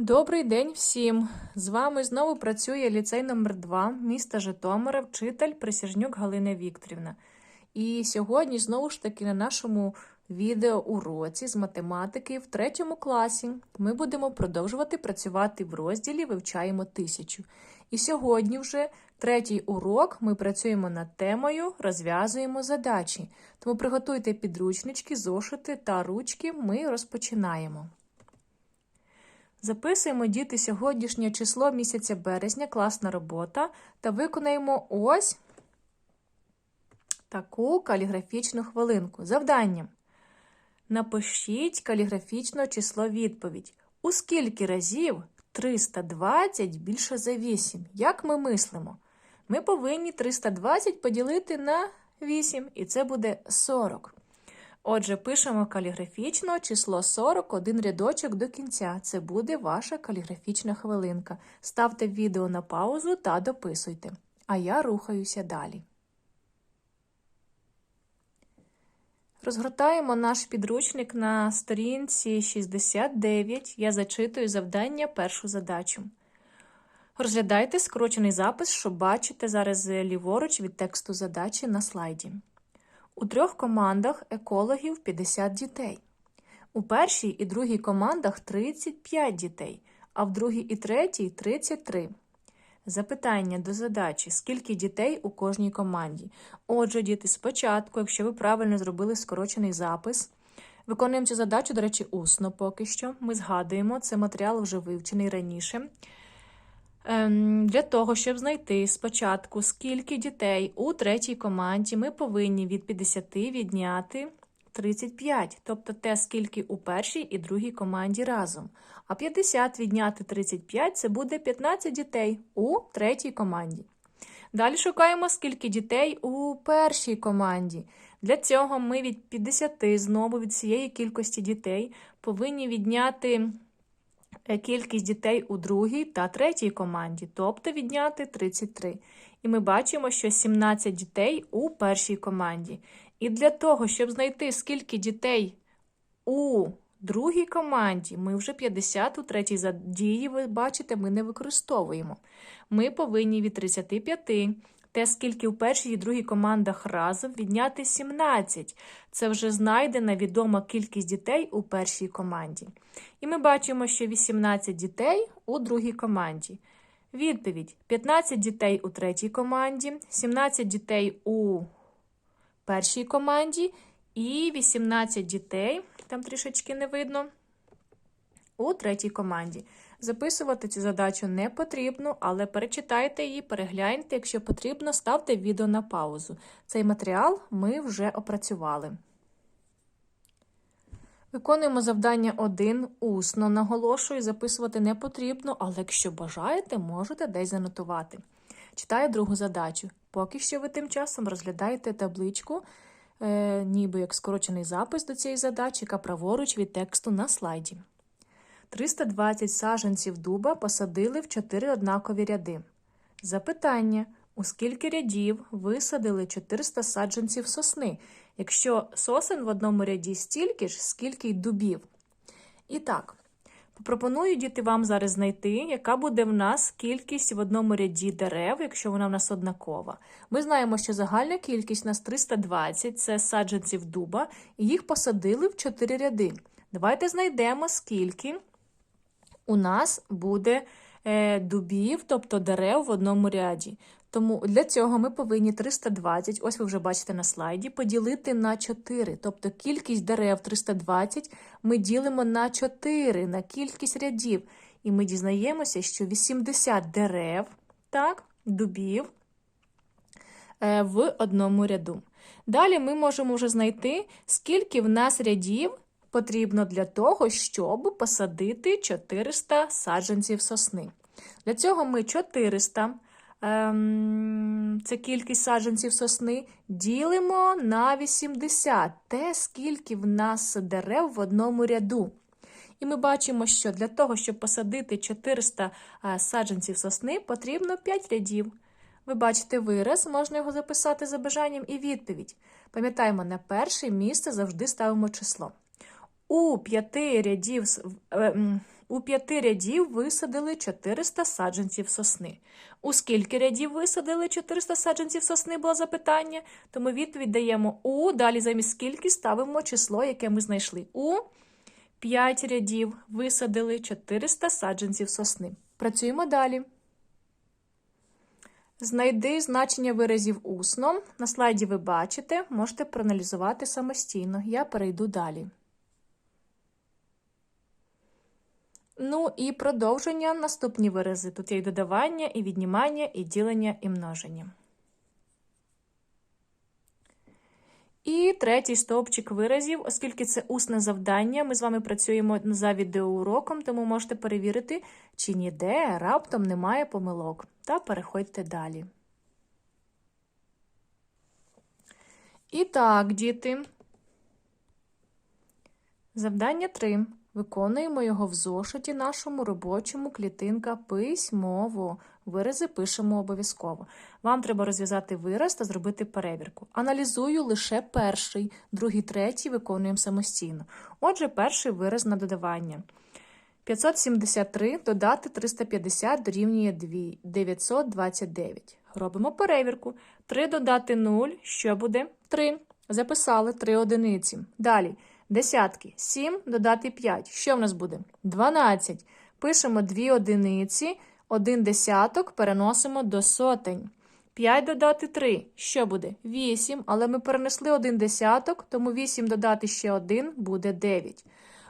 Добрий день всім! З вами знову працює ліцей номер 2 міста Житомира, вчитель Присяжнюк Галина Вікторівна. І сьогодні знову ж таки на нашому відеоуроці з математики в третьому класі ми будемо продовжувати працювати в розділі Вивчаємо тисячу. І сьогодні вже третій урок ми працюємо над темою Розв'язуємо задачі. Тому приготуйте підручнички, зошити та ручки. Ми розпочинаємо. Записуємо діти сьогоднішнє число місяця березня, класна робота, та виконаємо ось таку каліграфічну хвилинку. Завдання. Напишіть каліграфічно число відповідь. У скільки разів 320 більше за 8? Як ми мислимо? Ми повинні 320 поділити на 8, і це буде 40. Отже, пишемо каліграфічно число 40, один рядочок до кінця. Це буде ваша каліграфічна хвилинка. Ставте відео на паузу та дописуйте. А я рухаюся далі. Розгортаємо наш підручник на сторінці 69. Я зачитую завдання першу задачу. Розглядайте скорочений запис, що бачите зараз ліворуч від тексту задачі на слайді. У трьох командах екологів 50 дітей. У першій і другій командах 35 дітей, а в другій і третій 33. Запитання до задачі: скільки дітей у кожній команді? Отже, діти, спочатку, якщо ви правильно зробили скорочений запис, виконуємо цю задачу, до речі, усно поки що. Ми згадуємо, це матеріал вже вивчений раніше. Ем, Для того, щоб знайти спочатку, скільки дітей у третій команді, ми повинні від 50 відняти 35, тобто те, скільки у першій і другій команді разом. А 50 відняти 35 це буде 15 дітей у третій команді. Далі шукаємо, скільки дітей у першій команді. Для цього ми від 50 знову від цієї кількості дітей повинні відняти кількість дітей у другій та третій команді, тобто відняти 33. І ми бачимо, що 17 дітей у першій команді. І для того, щоб знайти, скільки дітей у другій команді, ми вже 50 у третій задії, ви бачите, ми не використовуємо. Ми повинні від 35 те, скільки у першій і другій командах разом відняти 17. Це вже знайдена відома кількість дітей у першій команді. І ми бачимо, що 18 дітей у другій команді. Відповідь: 15 дітей у третій команді, 17 дітей у першій команді і 18 дітей, там трішечки не видно, у третій команді. Записувати цю задачу не потрібно, але перечитайте її, перегляньте. Якщо потрібно, ставте відео на паузу. Цей матеріал ми вже опрацювали. Виконуємо завдання 1 усно, наголошую, записувати не потрібно, але якщо бажаєте, можете десь занотувати. Читаю другу задачу. Поки що ви тим часом розглядаєте табличку, е, ніби як скорочений запис до цієї задачі, яка праворуч від тексту на слайді. 320 саджанців дуба посадили в 4 однакові ряди. Запитання: у скільки рядів висадили 400 саджанців сосни, якщо сосен в одному ряді стільки ж, скільки й дубів? І так, пропоную діти вам зараз знайти, яка буде в нас кількість в одному ряді дерев, якщо вона в нас однакова. Ми знаємо, що загальна кількість у нас 320 це саджанців дуба, і їх посадили в 4 ряди. Давайте знайдемо, скільки у нас буде е, дубів, тобто дерев в одному ряді. Тому для цього ми повинні 320, ось ви вже бачите на слайді, поділити на 4. Тобто кількість дерев 320 ми ділимо на 4, на кількість рядів. І ми дізнаємося, що 80 дерев, так, дубів е, в одному ряду. Далі ми можемо вже знайти, скільки в нас рядів потрібно для того, щоб посадити 400 саджанців сосни. Для цього ми 400, ем, це кількість саджанців сосни, ділимо на 80, те, скільки в нас дерев в одному ряду. І ми бачимо, що для того, щоб посадити 400 е, саджанців сосни, потрібно 5 рядів. Ви бачите вираз, можна його записати за бажанням і відповідь. Пам'ятаємо, на перше місце завжди ставимо число. У п'яти рядів У п'яти рядів висадили 400 саджанців сосни. У скільки рядів висадили 400 саджанців сосни було запитання, тому відповідь даємо у, далі замість скільки ставимо число, яке ми знайшли. У 5 рядів висадили 400 саджанців сосни. Працюємо далі. Знайди значення виразів усно. На слайді ви бачите, можете проаналізувати самостійно. Я перейду далі. Ну і продовження наступні вирази. Тут є і додавання, і віднімання, і ділення, і множення. І третій стовпчик виразів, оскільки це усне завдання, ми з вами працюємо за відеоуроком, тому можете перевірити, чи ніде раптом немає помилок. Та переходьте далі. І так, діти. Завдання 3. Виконуємо його в зошиті нашому робочому клітинка письмово. Вирази пишемо обов'язково. Вам треба розв'язати вираз та зробити перевірку. Аналізую лише перший, другий, третій виконуємо самостійно. Отже, перший вираз на додавання. 573 додати 350 дорівнює 2, 929. Робимо перевірку. 3 додати 0, що буде? 3. Записали 3 одиниці. Далі. Десятки. 7 додати 5. Що в нас буде? 12. Пишемо 2 одиниці. 1 десяток переносимо до сотень. 5 додати 3. Що буде? 8. Але ми перенесли 1 десяток, тому 8 додати ще 1 буде 9.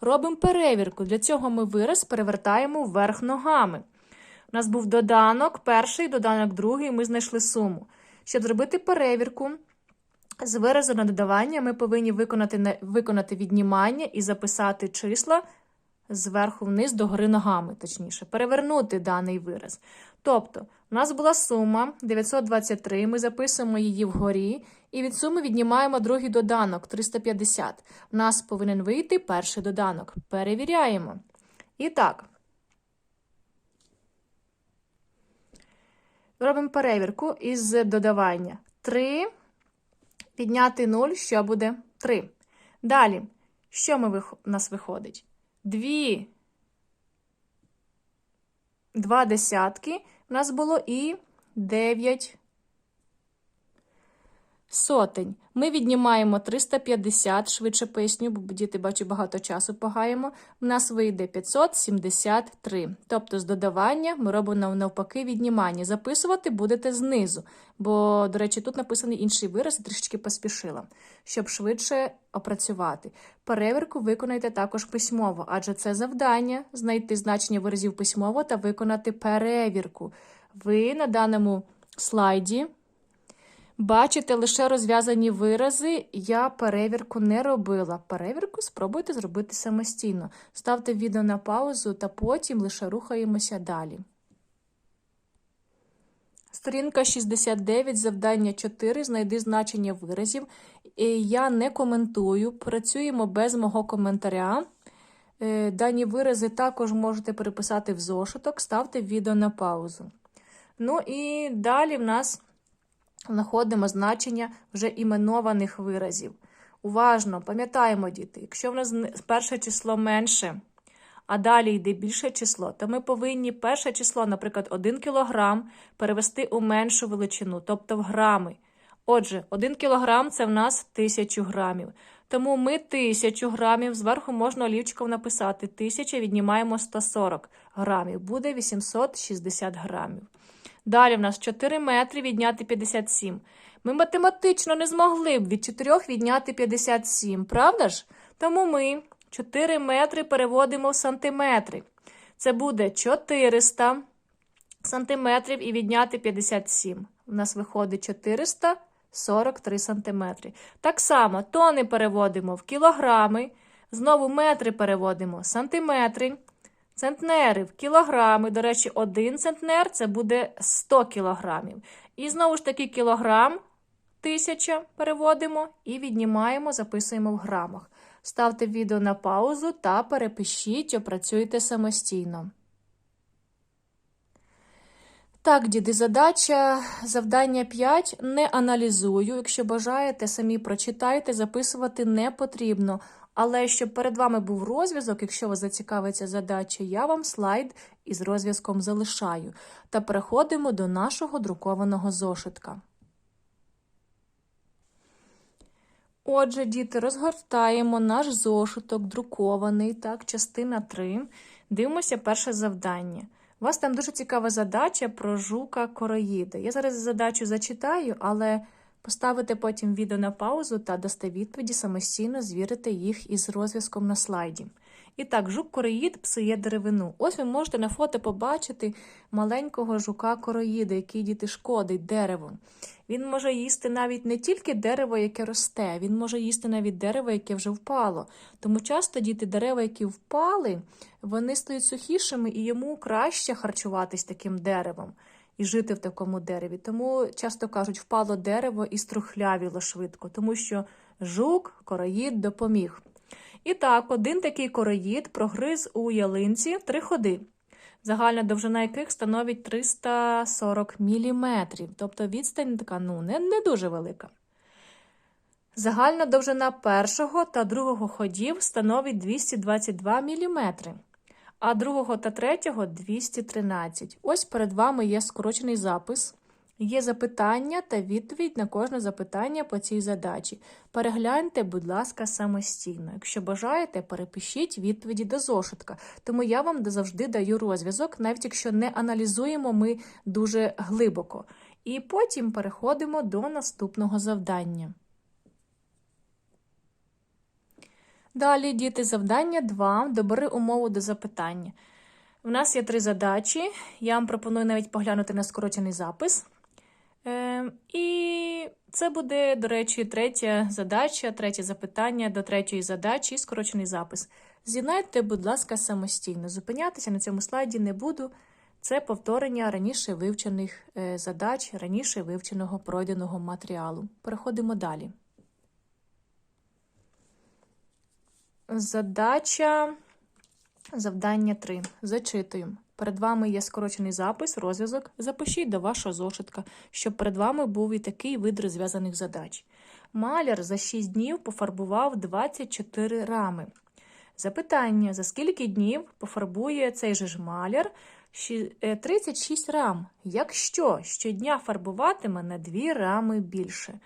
Робимо перевірку. Для цього ми вираз перевертаємо вверх ногами. У нас був доданок, перший, доданок другий, ми знайшли суму. Щоб зробити перевірку, з виразу на додавання ми повинні виконати, виконати віднімання і записати числа зверху вниз до гори ногами, точніше, перевернути даний вираз. Тобто, у нас була сума 923, ми записуємо її вгорі, і від суми віднімаємо другий доданок 350. У нас повинен вийти перший доданок. Перевіряємо. І так. Робимо перевірку із додавання. 3 підняти 0, що буде 3. Далі, що ми, у нас виходить? 2 2 десятки. У нас було і 9 сотень. Ми віднімаємо 350, швидше поясню, бо діти, бачу, багато часу погаємо. У нас вийде 573. Тобто, з додавання ми робимо навпаки віднімання. Записувати будете знизу, бо, до речі, тут написаний інший вираз, трішечки поспішила, щоб швидше опрацювати. Перевірку виконайте також письмово, адже це завдання знайти значення виразів письмово та виконати перевірку. Ви на даному слайді. Бачите лише розв'язані вирази, я перевірку не робила. Перевірку спробуйте зробити самостійно. Ставте відео на паузу та потім лише рухаємося далі. Сторінка 69, завдання 4. Знайди значення виразів. Я не коментую, працюємо без мого коментаря. Е, дані вирази також можете переписати в зошиток, ставте відео на паузу. Ну і далі в нас знаходимо значення вже іменованих виразів. Уважно, пам'ятаємо, діти, якщо в нас перше число менше, а далі йде більше число, то ми повинні перше число, наприклад, 1 кг, перевести у меншу величину, тобто в грами. Отже, 1 кг це в нас 1000 грамів. Тому ми 1000 грамів, зверху можна олівчиком написати 1000, віднімаємо 140 грамів, буде 860 грамів. Далі в нас 4 метри відняти 57. Ми математично не змогли б від 4 відняти 57, правда ж? Тому ми 4 метри переводимо в сантиметри. Це буде 400 сантиметрів і відняти 57. У нас виходить 443 сантиметри. Так само тони переводимо в кілограми. Знову метри переводимо в сантиметри. Центнери в кілограми. До речі, один центнер це буде 100 кілограмів. І знову ж таки, кілограм тисяча переводимо і віднімаємо, записуємо в грамах. Ставте відео на паузу та перепишіть, опрацюйте самостійно. Так, діди, задача завдання 5. Не аналізую. Якщо бажаєте, самі прочитайте, записувати не потрібно. Але щоб перед вами був розв'язок, якщо вас зацікавиться задача, я вам слайд із розв'язком залишаю. Та переходимо до нашого друкованого зошитка. Отже, діти, розгортаємо наш зошиток, друкований, так, частина 3. Дивимося перше завдання. У вас там дуже цікава задача про жука короїда. Я зараз задачу зачитаю, але поставите потім відео на паузу та дасте відповіді самостійно звірити їх із розв'язком на слайді. І так, жук короїд псує деревину. Ось ви можете на фото побачити маленького жука короїда, який діти шкодить дереву. Він може їсти навіть не тільки дерево, яке росте, він може їсти навіть дерево, яке вже впало. Тому часто діти дерева, які впали, вони стають сухішими і йому краще харчуватись таким деревом і жити в такому дереві. Тому часто кажуть, впало дерево і струхлявіло швидко, тому що жук, короїд допоміг. І так, один такий короїд прогриз у ялинці три ходи, загальна довжина яких становить 340 мм, тобто відстань така ну, не, не дуже велика. Загальна довжина першого та другого ходів становить 222 мм, а другого та третього 213. Ось перед вами є скорочений запис. Є запитання та відповідь на кожне запитання по цій задачі. Перегляньте, будь ласка, самостійно. Якщо бажаєте, перепишіть відповіді до зошитка. Тому я вам завжди даю розв'язок, навіть якщо не аналізуємо ми дуже глибоко. І потім переходимо до наступного завдання. Далі, діти, завдання 2. Добери умову до запитання. У нас є три задачі. Я вам пропоную навіть поглянути на скорочений запис. Е, І це буде, до речі, третя задача, третє запитання до третьої задачі, скорочений запис. З'єднайте, будь ласка, самостійно. Зупинятися на цьому слайді не буду. Це повторення раніше вивчених е, задач, раніше вивченого пройденого матеріалу. Переходимо далі. Задача завдання 3. Зачитуємо. Перед вами є скорочений запис, розв'язок. Запишіть до вашого зошитка, щоб перед вами був і такий вид розв'язаних задач. Маляр за 6 днів пофарбував 24 рами. Запитання: за скільки днів пофарбує цей же ж маляр 36 рам, якщо щодня фарбуватиме на 2 рами більше.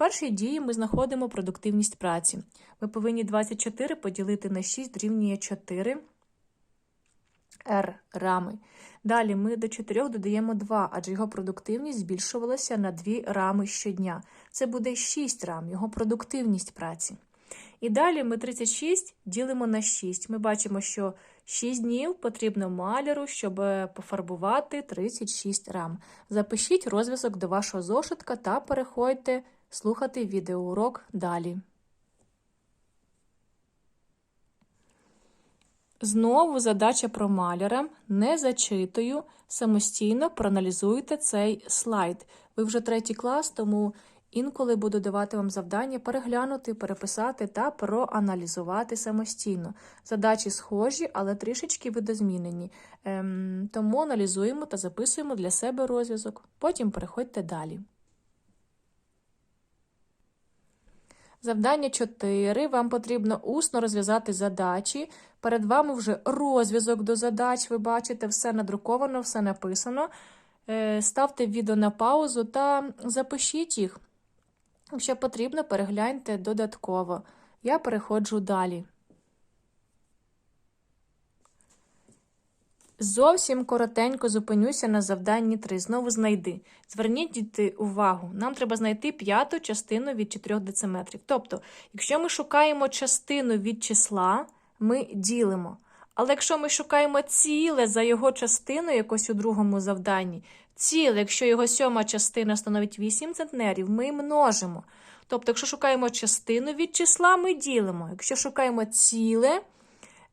Першій дії ми знаходимо продуктивність праці. Ми повинні 24 поділити на 6 дорівнює 4 R рами. Далі ми до 4 додаємо 2, адже його продуктивність збільшувалася на 2 рами щодня. Це буде 6 рам, його продуктивність праці. І далі ми 36 ділимо на 6. Ми бачимо, що 6 днів потрібно маляру, щоб пофарбувати 36 рам. Запишіть розв'язок до вашого зошитка та переходьте слухати відеоурок далі. Знову задача про маляра. Не зачитую, самостійно проаналізуйте цей слайд. Ви вже третій клас, тому інколи буду давати вам завдання переглянути, переписати та проаналізувати самостійно. Задачі схожі, але трішечки видозмінені. Ем, тому аналізуємо та записуємо для себе розв'язок. Потім переходьте далі. Завдання 4. Вам потрібно усно розв'язати задачі. Перед вами вже розв'язок до задач. Ви бачите, все надруковано, все написано. Е, ставте відео на паузу та запишіть їх. Якщо потрібно, перегляньте додатково. Я переходжу далі. Зовсім коротенько зупинюся на завданні 3. Знову знайди. Зверніть діти, увагу, нам треба знайти п'яту частину від 4 дециметрів. Тобто, якщо ми шукаємо частину від числа, ми ділимо. Але якщо ми шукаємо ціле за його частиною, якось у другому завданні, ціле, якщо його сьома частина становить 8 центнерів, ми множимо. Тобто, якщо шукаємо частину від числа, ми ділимо. Якщо шукаємо ціле,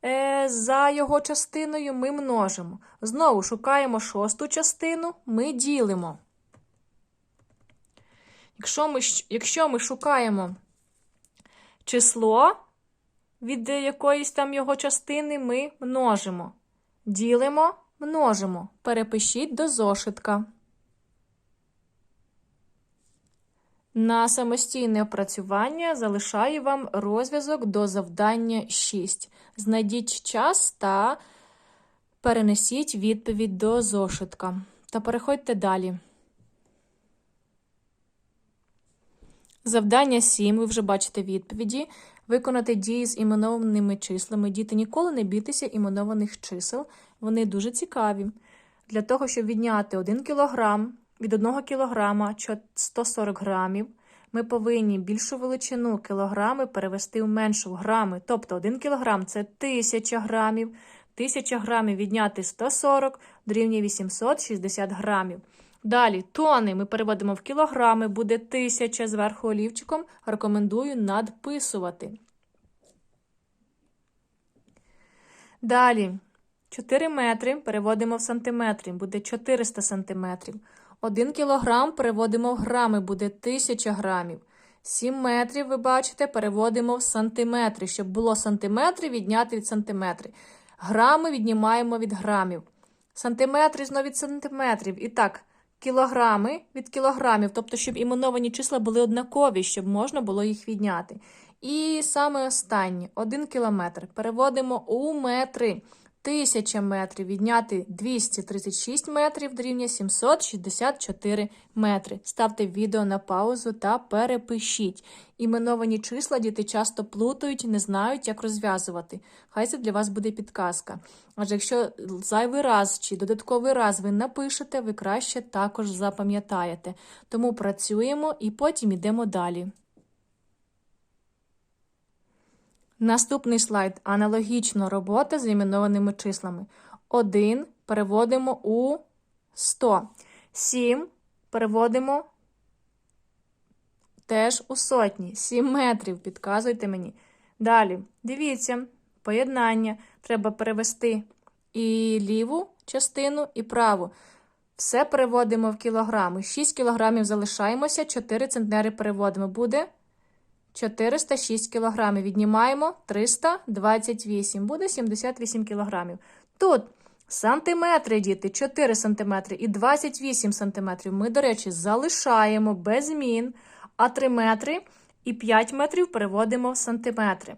Е, за його частиною ми множимо. Знову шукаємо шосту частину, ми ділимо. Якщо ми, Якщо ми шукаємо число від якоїсь там його частини, ми множимо. Ділимо, множимо. Перепишіть до зошитка. На самостійне опрацювання залишаю вам розв'язок до завдання 6. Знайдіть час та перенесіть відповідь до зошитка. Та переходьте далі. Завдання 7. Ви вже бачите відповіді. Виконати дії з іменованими числами. Діти ніколи не бійтеся іменованих чисел. Вони дуже цікаві. Для того, щоб відняти 1 кг від 1 кг 140 грамів, ми повинні більшу величину кілограми перевести в меншу в грами. Тобто 1 кг це 1000 грамів, 1000 грамів відняти 140 дорівнює 860 грамів. Далі тони ми переводимо в кілограми, буде 1000 зверху олівчиком. Рекомендую надписувати. Далі 4 метри переводимо в сантиметри, буде 400 сантиметрів. 1 кілограм переводимо в грами, буде 1000 грамів. 7 метрів, ви бачите, переводимо в сантиметри. Щоб було сантиметри, відняти від сантиметри. Грами віднімаємо від грамів. Сантиметри знову від сантиметрів. І так, кілограми від кілограмів, тобто, щоб іменовані числа були однакові, щоб можна було їх відняти. І саме останнє 1 кілометр. Переводимо у метри. 1000 метрів відняти 236 метрів дорівнює 764 метри. Ставте відео на паузу та перепишіть. Іменовані числа діти часто плутають, не знають, як розв'язувати. Хай це для вас буде підказка. Адже якщо зайвий раз чи додатковий раз ви напишете, ви краще також запам'ятаєте. Тому працюємо і потім йдемо далі. Наступний слайд. Аналогічно робота з іменованими числами. 1 переводимо у 100. 7 переводимо теж у сотні. 7 метрів, підказуйте мені. Далі, дивіться, поєднання. Треба перевести і ліву частину, і праву. Все переводимо в кілограми. 6 кілограмів залишаємося, 4 центнери переводимо. Буде 406 кг. Віднімаємо 328, буде 78 кг. Тут сантиметри, діти, 4 см і 28 см. Ми, до речі, залишаємо без змін, а 3 метри і 5 метрів переводимо в сантиметри.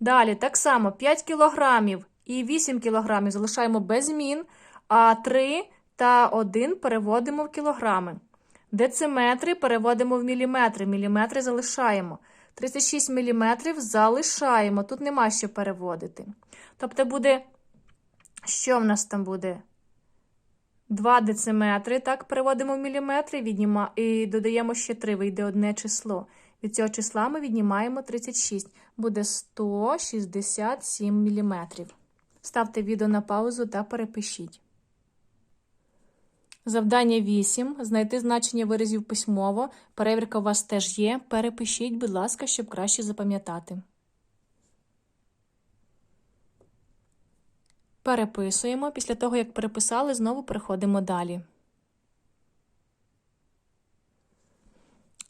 Далі, так само 5 кг і 8 кг залишаємо без змін, а 3 та 1 переводимо в кілограми. Дециметри переводимо в міліметри, міліметри залишаємо. 36 мм залишаємо. Тут нема що переводити. Тобто, буде, що в нас там буде? 2 дециметри, так, переводимо в міліметри відніма... і додаємо ще 3, вийде одне число. Від цього числа ми віднімаємо 36, буде 167 мм. Ставте відео на паузу та перепишіть. Завдання 8. Знайти значення виразів письмово. Перевірка у вас теж є. Перепишіть, будь ласка, щоб краще запам'ятати. Переписуємо. Після того, як переписали, знову переходимо далі.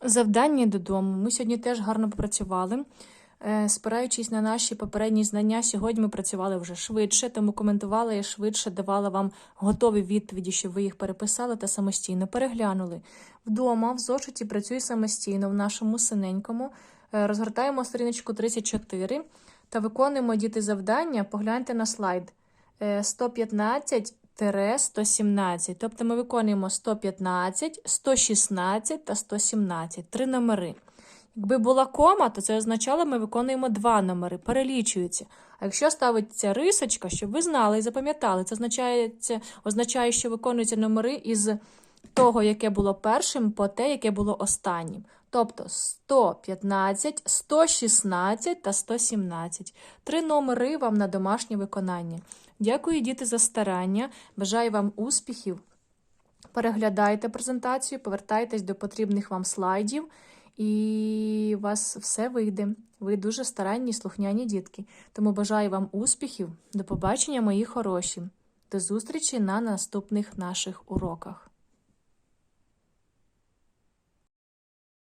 Завдання додому. Ми сьогодні теж гарно попрацювали. Е, спираючись на наші попередні знання, сьогодні ми працювали вже швидше, тому коментувала я швидше, давала вам готові відповіді, щоб ви їх переписали та самостійно переглянули. Вдома в зошиті працюю самостійно в нашому синенькому. Е, розгортаємо сторіночку 34 та виконуємо діти завдання. Погляньте на слайд 115. Е, 117. Тобто ми виконуємо 115, 116 та 117. Три номери. Якби була кома, то це означало, ми виконуємо два номери, перелічуються. А якщо ставиться рисочка, щоб ви знали і запам'ятали, це означає, це означає, що виконуються номери із того, яке було першим, по те, яке було останнім. Тобто 115, 116 та 117. Три номери вам на домашнє виконання. Дякую, діти, за старання. Бажаю вам успіхів. Переглядайте презентацію, повертайтесь до потрібних вам слайдів і у вас все вийде. Ви дуже старанні, слухняні дітки. Тому бажаю вам успіхів. До побачення, мої хороші. До зустрічі на наступних наших уроках.